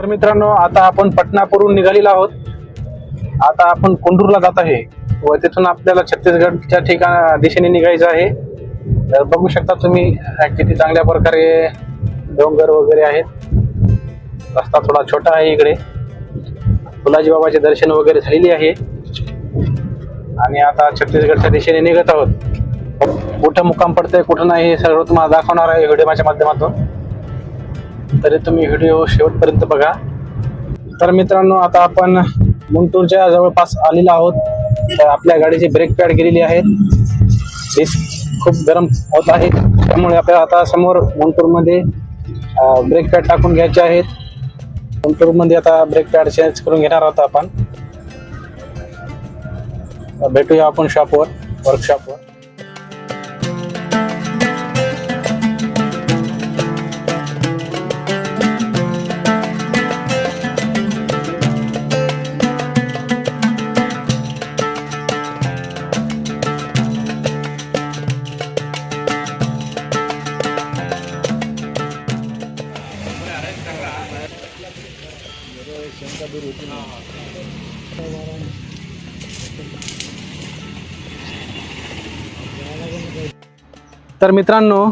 तर मित्रांनो आता आपण पटनापूरहून निघालेलो आहोत. आता आपण कोंडूरला जात आहे व तिथून आपल्याला छत्तीसगडच्या ठिकाणा दिशेने निघायचं आहे. तर बघू शकता तुम्ही किती चांगल्या प्रकारे डोंगर वगैरे आहेत. रस्ता थोडा छोटा आहे इकडे. फुलाजी बाबाचे दर्शन वगैरे झालेले आहे. आणि आता छत्तीसगडच्या दिशेने निघत आहोत. कुठं मुक्काम पडतंय कुठं नाही हे सर्व तुम्हाला दाखवणार आहे व्हिडिओच्या माध्यमातून. तरी तुम्ही व्हिडिओ शेवटपर्यंत बघा. तर मित्रांनो आता आपण मुंटूरच्या जवळपास आलेलो आहोत. तर आपल्या गाडीची ब्रेक पॅड गेलेली आहे. डिस्क खूप गरम होत आहे. त्यामुळे आपल्याला आता समोर मुंटूरमध्ये ब्रेक पॅड टाकून घ्यायचे आहेत. मुंटूरमध्ये आता ब्रेक पॅड चेंज करून घेणार आहोत आपण. भेटूया आपण शॉपवर वर्कशॉपवर तर मित्रांनो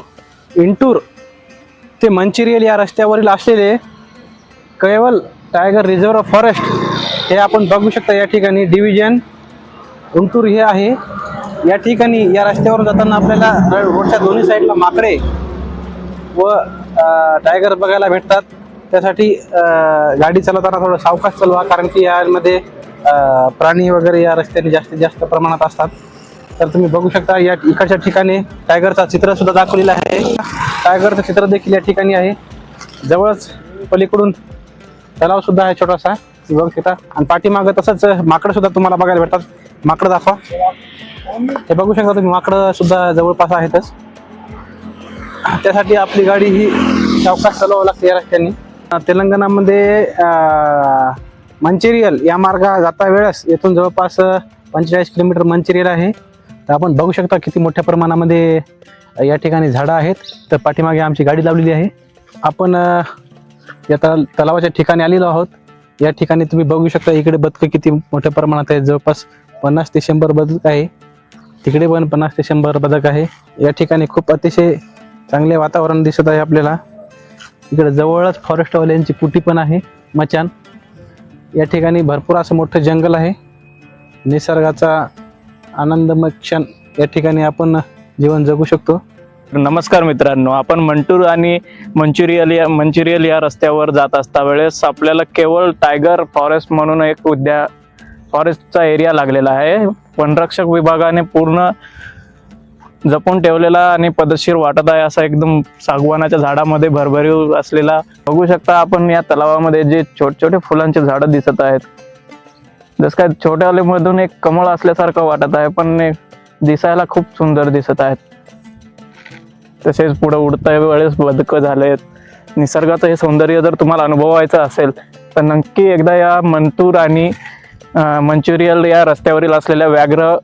इंटूर ते मंचिरियल या रस्त्यावरील असलेले कैवल टायगर रिझर्व फॉरेस्ट हे आपण बघू शकता या ठिकाणी. डिव्हिजन उंटूर हे आहे. या ठिकाणी या रस्त्यावर जाताना आपल्याला रोडच्या दोन्ही साईडला माकडे व टायगर बघायला भेटतात. त्यासाठी गाडी चालवताना थोडं सावकाश चालवा कारण की यामध्ये प्राणी वगैरे या रस्त्याने जास्तीत जास्त प्रमाणात असतात. तर तुम्ही बघू शकता या इकडच्या ठिकाणी टायगरचा चित्र सुद्धा दाखवलेलं आहे. टायगरचं चित्र देखील या ठिकाणी आहे. जवळच पलीकडून तलाव सुद्धा आहे छोटासा. बघू शकता. आणि पाठीमागं तसंच माकडं सुद्धा तुम्हाला बघायला भेटतात. माकडं दाखवा. हे बघू शकता तुम्ही माकडं सुद्धा जवळपास आहेतच. त्यासाठी आपली गाडी ही सावकाश चालवावं लागते या रस्त्याने. तेलंगणामध्ये मंचेरियल या मार्गा जाता वेळेस येथून जवळपास पंचेचाळीस किलोमीटर मंचेरियल आहे. तर आपण बघू शकता किती मोठ्या प्रमाणामध्ये या ठिकाणी झाडं आहेत. तर पाठीमागे आमची गाडी लावलेली आहे. आपण या तल तलावाच्या ठिकाणी आलेलो आहोत. या ठिकाणी तुम्ही बघू शकता इकडे बदकं किती मोठ्या प्रमाणात आहे. जवळपास पन्नास ते शंभर बदक आहे. तिकडे पण पन्नास ते शंभर बदक आहे. या ठिकाणी खूप अतिशय चांगले वातावरण दिसत आहे आपल्याला. इकडे जवळच फॉरेस्टवाल्यांची कुटी पण आहे मचान. या ठिकाणी भरपूर असं मोठं जंगल आहे. निसर्गाचा आनंदमय क्षण या ठिकाणी आपण जीवन जगू शकतो. नमस्कार मित्रांनो आपण मंटूर आणि मंचुरियल या मंचुरियल या रस्त्यावर जात असता वेळेस आपल्याला केवळ टायगर फॉरेस्ट म्हणून एक उद्या फॉरेस्टचा एरिया लागलेला आहे. वनरक्षक विभागाने पूर्ण जपून ठेवलेला आणि पदशीर वाटत आहे असा एकदम सागवानाच्या झाडामध्ये भरभरीव असलेला. बघू शकता आपण या तलावामध्ये जे छोटे छोटे फुलांचे झाडं दिसत आहेत. जस काय छोट्यावालीमधून एक कमळ असल्यासारखं वाटत आहे पण दिसायला खूप सुंदर दिसत आहेत. तसेच पुढे उडता वेळेस बदकं झालेत. निसर्गाचं हे सौंदर्य जर तुम्हाला अनुभवायचं असेल तर नक्की एकदा या मंतूर आणि मंचुरियल या रस्त्यावरील असलेल्या व्याघ्र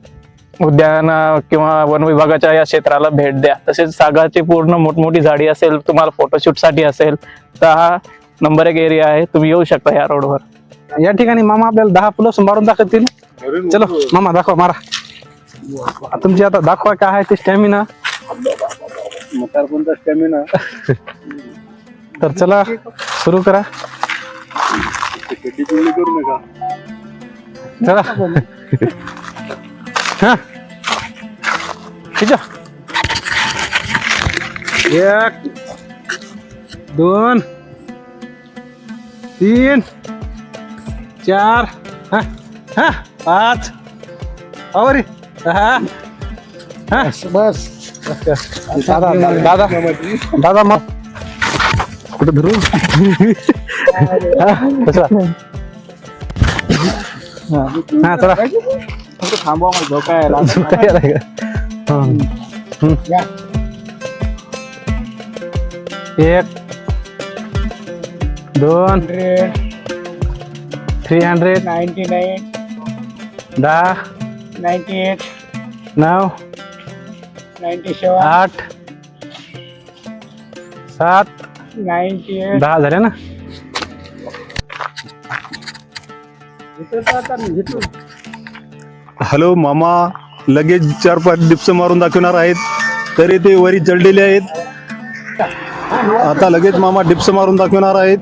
उद्यान किंवा वन विभागाच्या या क्षेत्राला भेट द्या. तसेच सागाची पूर्ण मोठमोठी झाडी असेल तुम्हाला फोटोशूटसाठी असेल तर हा नंबर एक एरिया आहे. तुम्ही येऊ शकता या रोडवर या ठिकाणी मामा आपल्याला दहा फुलं मारून दाखवतील. चलो मामा दाखवा मारा. तुमची आता दाखवा काय आहे ते स्टॅमिना कोणता स्टॅमिना तर चला सुरू करा. करू नका. चला. हा. एक दोन तीन. चार हा हा पाच आवरी सहा हा बस दादा दादा दादा मग कुठं धरू हा, बसला. हा चला फक्त थांबवा मला धोका यायला काय आलाय का? हं. हं. एक दोन थ्री हंड्रेड नाईन्टी नाईन दहा नाईन्टी एट नऊ नाईन्टी सेवन आठ सात नाईन्टी एट. दहा झाले ना? हॅलो मामा लगेच चार पाच डिप्स मारून दाखवणार आहेत. तरी ते वरी चढलेले आहेत. आता लगेच मामा डिप्स मारून दाखवणार आहेत.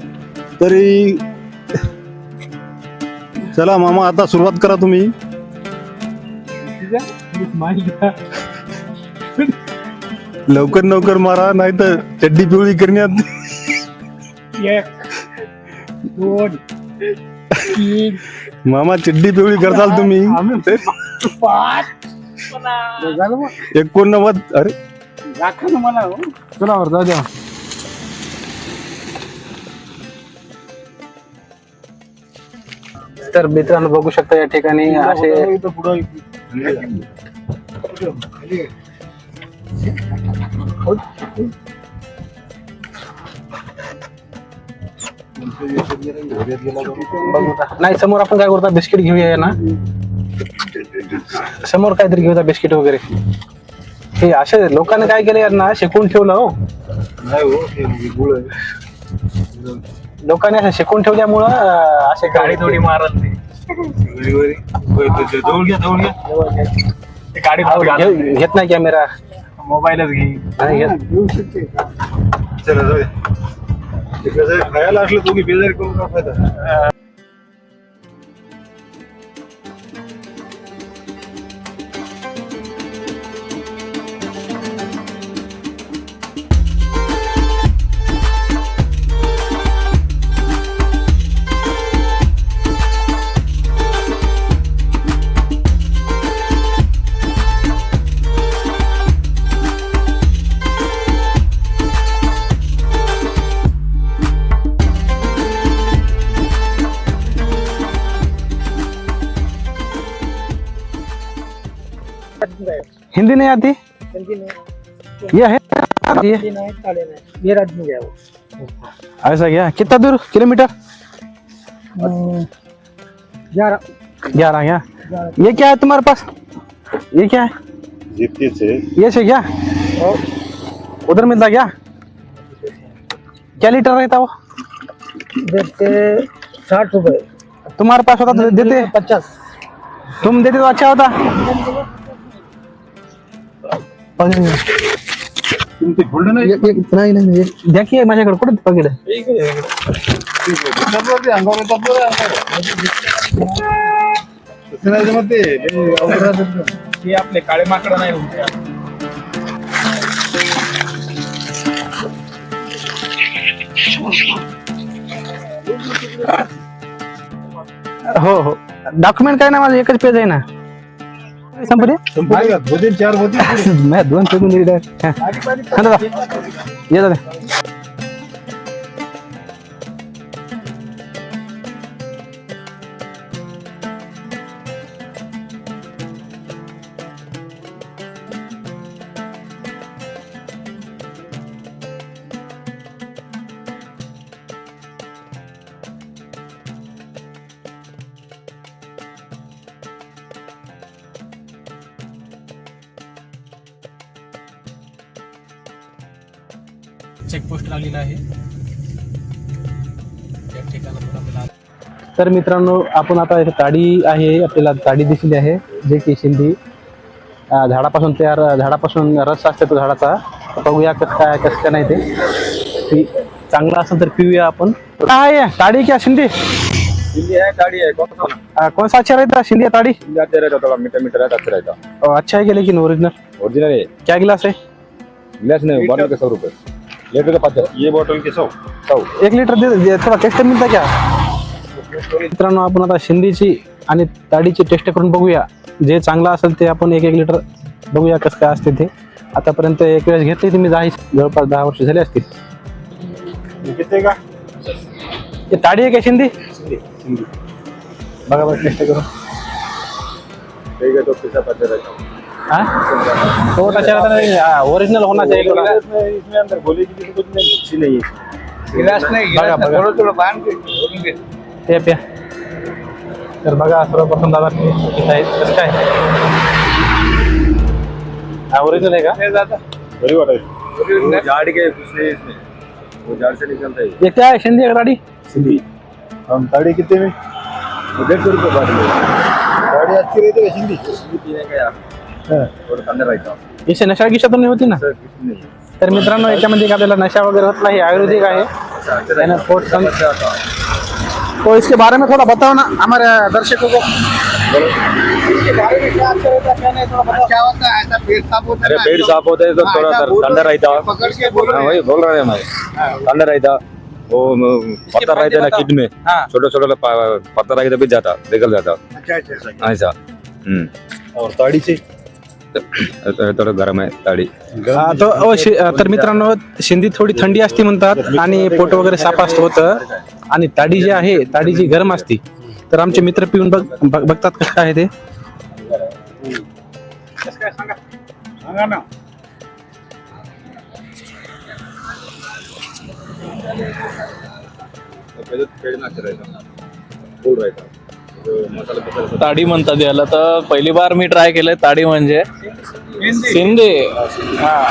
तरी चला मामा आता सुरुवात करा तुम्ही. लवकर लवकर मारा नाही तर चड्डी पिवळी करण्यात. एक दोन तीन मामा चड्डी पिवळी करताल तुम्ही. पाच एकोणनव्वद अरे. दाखव ना मला हो. चला वर जाऊ द्या. तर मित्रांनो बघू शकता या ठिकाणी असे नाही समोर आपण काय करतो? बिस्किट घेऊया ना समोर काहीतरी घेऊया बिस्किट वगैरे. हे असे लोकांनी काय केलं यार ना शिकून ठेवलं हो. लोकांनी असं शिकून ठेवल्यामुळं अं, असे गाडी थोडी मारल गाडी घेत नाही कॅमेरा. मोबाईलच घे. नाही घेत. खायला असलं तुम्ही बेजारी करून काय फायदा हिंदी नहीं आती? ये है? ये? मेरा आदमी गया वो। ऐसा क्या? कितना दूर? किलोमीटर? ग्यारह। ग्यारह क्या? ये क्या है तुम्हारे पास? ये क्या है? से। ये से क्या? उधर मिलता क्या? क्या लीटर रहता वो? देते साठ रुपए। तुम्हारे पास होता तो देते। पचास। तुम देते तो अच्छा होता। तुमचे फोल्डर नाही? ये- ये- नाही नाही नाही. देखिए माझ्याकडे. कुठे पकडे? तसं नाही जमत ते. लय अवघड राहतं ते. हे आपले काळे माकड नाही हो हो. डॉक्युमेंट काय ना माझं एकच पेज आहे ना. संपले? दोन पेजमध्ये direct. हा. हा दादा ये दादा चेकपोस्ट लागलेला आहे. या ठिकाणातून आपल्याला तर मित्रांनो आपण आता इथे ताडी आहे आपल्याला ताडी दिसली आहे जे की शिंदी झाडापासून तयार झाडापासून रस असते तो झाडाचा. बघूया कसं काय कसं काय नाही ते. चांगला असेल तर पिऊया आपण. काय आहे ताडी क्या शिंदी हिंदी है गाड़ी है कौन सा अं, कौन सा अच्छा रहता है ताड़ी रहता थोड़ा मीठा मीठा रहता अच्छा रहता. अं, अच्छा है कि लेकिन ओरिजिनल ओरिजिनल है क्या गिलास है गिलास नहीं बॉटल के सौ रुपए लीटर का पचास ये बॉटल के सौ. सौ. एक लिटर दे दे- थोडा टेस्ट मिळतं क्या मित्रांनो आपण आता शिंदीची आणि ताडीची टेस्ट करून बघूया. जे चांगलं असेल ते आपण एक एक लिटर बघूया कसं काय असते ते. आतापर्यंत एक वेळेस घेतली तुम्ही दहा जवळपास दहा वर्ष झाली असतील. कितने का? ताडी आहे का शिंदी? बघा बघा टेस्ट करून. ठीक है तो पैसा पचास रहता हाँ? तो अच्छा ओरिजिनल होना चाहिए थोड़ा इसमें इसमें अंदर गोली की कुछ नहीं अच्छी नहीं है गिलास नाही बघा. थोडं थोडं बाँध के ते प्या तर बघा सर्वप्रथम दादा कसं काय हा ओरिजिनल आहे का? हे जातं. बड़ी वाटर वो झाड़ के कुछ नहीं इसमें। वो झाड़ से निकलता है। ये क्या है शिंदी है ताड़ी सिंधी। हम ताड़ी कितने में? दीडशे रुपये बाटली गाडी अच्छी रहते का हिंदी इसे नशा गिशातून नाही होती ना? तर मित्रांनो याच्यामध्ये आपल्याला नशा वगैरे होत नाही आयुर्वेदिक आहे. यानं तो इसके बारे में थोड़ा बताओ ना हमारे दर्शकों को। अच्छा होता है? है ऐसा पेट साफ़ होता अरे पेट साफ़ होता है तो थोड़ा ठंडा रहता। हाँ वही बोल रहे हैं मैं ठंडा रहता। वो पत्थर रहते ना किड में हाँ। छोटे छोटे पत्थर रहते भी जाता निकल जाता। अच्छा अच्छा ऐसा। हम्म। और ताड़ी से? तो थोडं गरम आहे ताडी. तो अ, शि- अ, तर मित्रांनो शिंदी थोडी थंडी असते म्हणतात आणि पोट वगैरे साफ असतं होतं. आणि ताडी जी आहे ताडी जी गरम असते तर आमचे मित्र पिऊन बघ बघ- बघतात कसं काय आहे ते ना ताडी म्हणतात याला. तर पहिली बार मी ट्राय केलंय ताडी म्हणजे सिंधी. हा.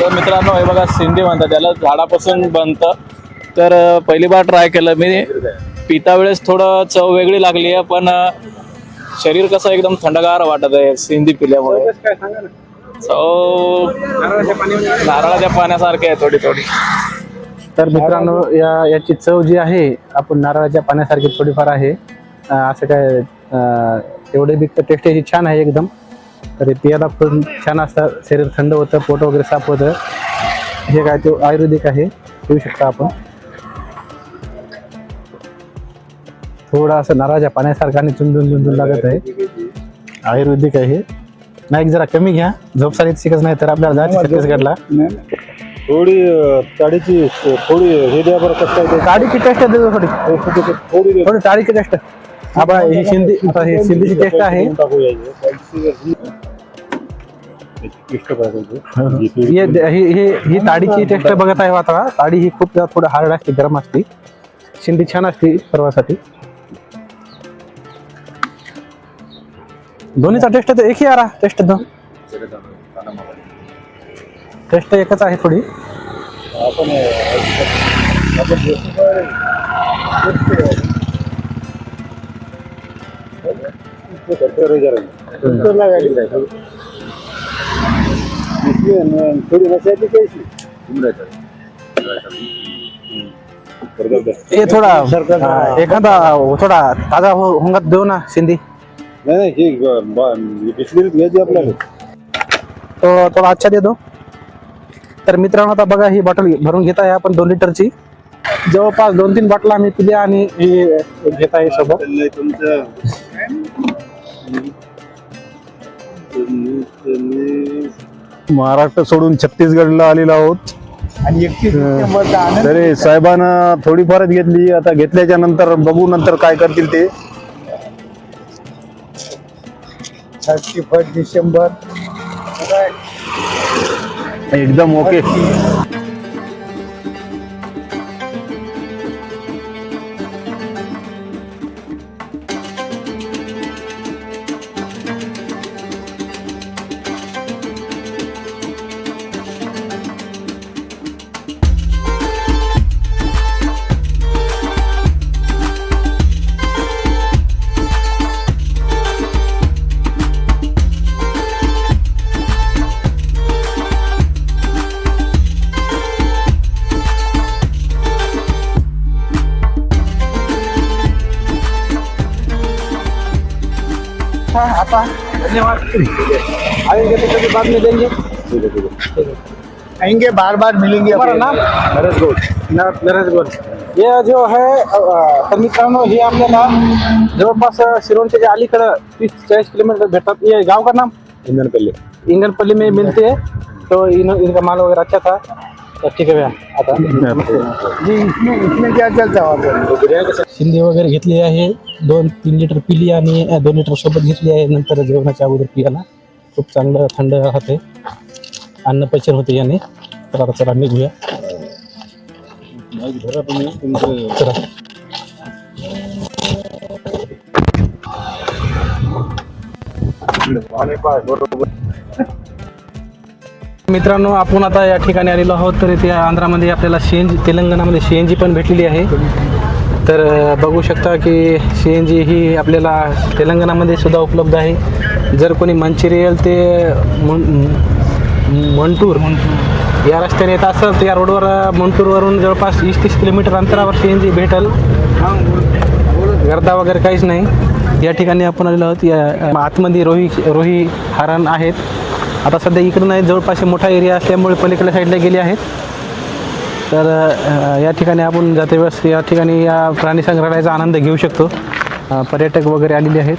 तर मित्रांनो हे बघा सिंधी म्हणतात. त्याला झाडापासून बनतं. तर पहिली बार ट्राय केलं मी. पिता वेळेस थोडं चव वेगळी लागली आहे पण शरीर कसं एकदम थंडगार वाटत आहे सिंधी पिल्यामुळे. चव नारळाच्या पाण्यासारखी आहे थोडी थोडी. तर मित्रांनो या याची चव जी आहे आपण नारळाच्या पाण्यासारखी थोडीफार आहे. असं काय एवढे बी टेस्ट याची छान आहे एकदम. तर पियाला पण छान असतं. शरीर थंड होतं पोट वगैरे साफ होतं. हे काय ते आयुर्वेदिक आहे. पिऊ शकता आपण. थोडं असं नारळाच्या पाण्यासारखं आणि चुंदून चुंदून लागत आहे. आयुर्वेदिक आहे नाही जरा कमी घ्या. झोपसारीत शिकत नाही तर आपल्याला जायचं छत्तीसगडला. थोडी ताडीची थोडी हे द्या बरं कसं काय ते. गाडी की टेस्ट देतो थोडी. थोडी दे. थोडी आपण ही सिंधी आता ही टेस्ट आहे. ही ही. ही ही ताडीची टेस्ट बघत आहे आता. ताडी ही खूप थोडं हार्ड असते गरम असते. सिंधी छान असते सर्वासाठी. दोन्हीचा टेस्ट तर एकही आरा. टेस्ट दोन टेस्ट एकच आहे थोडी. आपण हे थोडा हा, एखादा थोडा ताजा हो होंगात देऊ ना सिंधी. नाही नाही हे घ्यायची आपल्याला तो थोडा अच्छा देतो. तर मित्रांनो आता बघा ही बॉटल भरून घेत आहे आपण दोन लिटरची. जवळपास दोन तीन बॉटल आम्ही पिल्या आणि ही घेत आहे सोबत. तुमचं महाराष्ट्र सोडून छत्तीसगडला आलेलो आहोत. आणि एकतीस तरी साहेबांना थोडीफारच घेतली. आता घेतल्याच्या नंतर बघू नंतर काय करतील ते. Thirty first December. एकदम ओके. धन्यवाद आएँगे तो कभी बाद में देंगे। आएँगे बार बार मिलेंगे हमारा नाम? नरेश गोड। नरेश गोड। हे जो है अ, तर मित्रांनो हे आपल्याला जवळपास शिरोडच्या जे अलीकडं तीस चाळीस किलोमीटर भेटतात ये गाव का नाम? इंधनपल्ली इंगनपल्ली में मिलते हैं तो इन, इनका माल वगैरह अच्छा था। ठीक है भैया आता. जी इसमें इसमें क्या चलता है शिंदे वगैरे घेतली आहे दोन तीन लिटर पिली आणि दोन लिटर सोबत घेतली आहे नंतर जेवणाच्या अगोदर पियाला. खूप चांगलं थंड राहते अन्न पचन होते याने. तर आता चला निघूया. चला. मित्रांनो आपण आता या ठिकाणी आलेलो आहोत तर इथे आंध्रामध्ये आपल्याला सी एन जी तेलंगणामध्ये सी एन जी पण भेटलेली आहे. तर बघू शकता की सी एन जी ही आपल्याला तेलंगणामध्ये सुद्धा उपलब्ध आहे. जर कोणी मंचेरियल ते मंटूर या रस्त्याने येत असेल तर या रोडवर मंटूरवरून जवळपास वीस तीस किलोमीटर अंतरावर सी एन जी भेटेल. गर्दा वगैरे काहीच नाही. या ठिकाणी आपण आलेलो आहोत. या आतमध्ये रोही रोही हरण आहेत. आता सध्या इकडं नाही जवळपास मोठा एरिया असल्यामुळे पलीकडल्या साईडला गेले आहेत. तर या ठिकाणी आपण जाते वेळेस या ठिकाणी या प्राणी संग्रहालयाचा आनंद घेऊ शकतो. पर्यटक वगैरे आलेले आहेत.